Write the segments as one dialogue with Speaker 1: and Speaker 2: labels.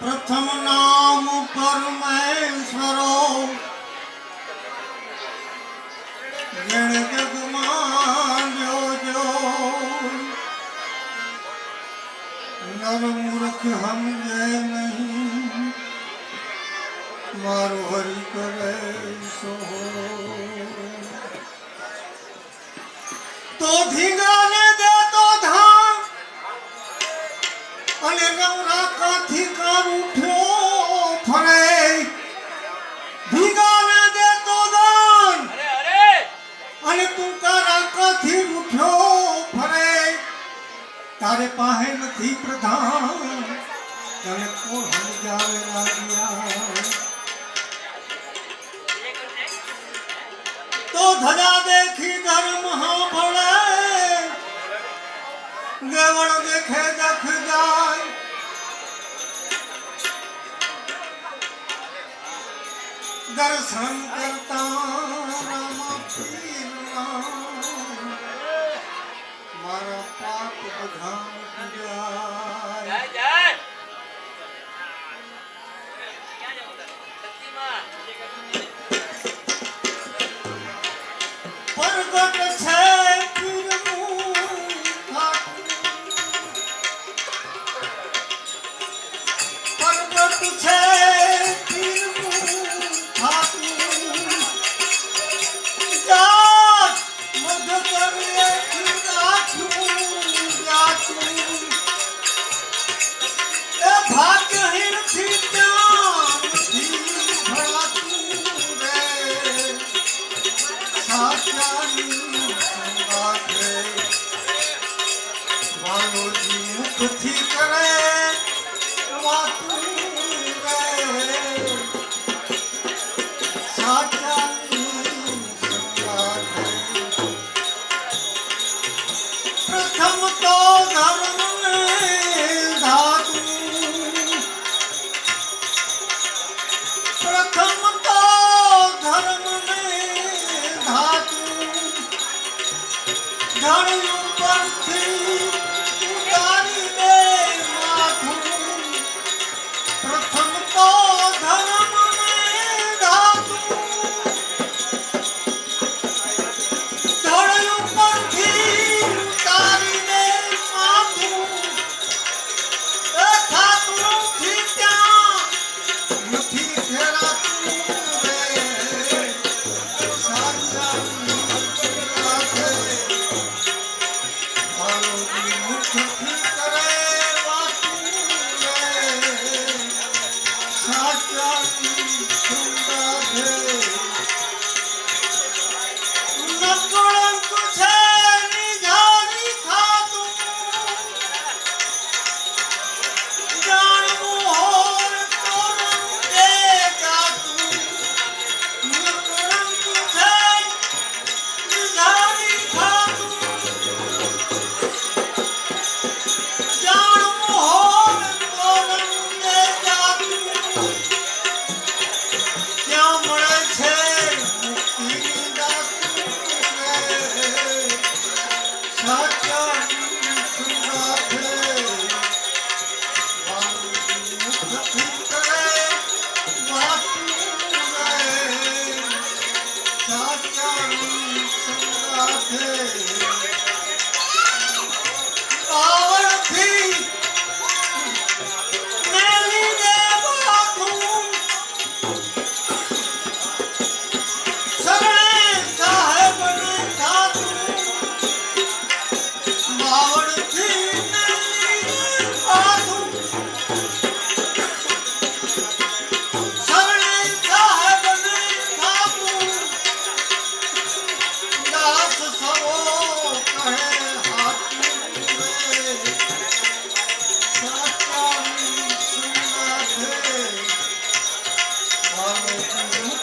Speaker 1: પ્રથમ નામ પરમેશ્વરો જેણે જગમાં જોજો નર મૂર્ખ સમજે નહીં. મારું હરિ કરે સો. તો ધીંગાને અને નવરા કાથી કાર ઉઠ્યો ફરે ભીગાને દે તો દાન અને તું કારા કાથી ઉઠ્યો ફરે. તારે પાસે નથી પ્રધાન. તને કોણ સમજાવે લાગ્યા તો ધજા દેખી ધર્મ ભળે दर्शन करत मारा पापाम মানুষ মুখ ঠিক রে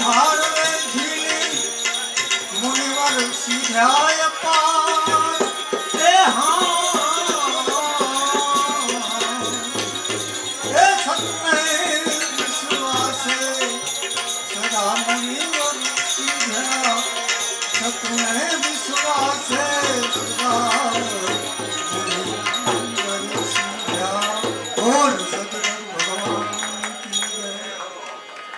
Speaker 1: ધારવે ખીલી મુનિવર સિદ્ધાય પા સતને વિશ્વાસે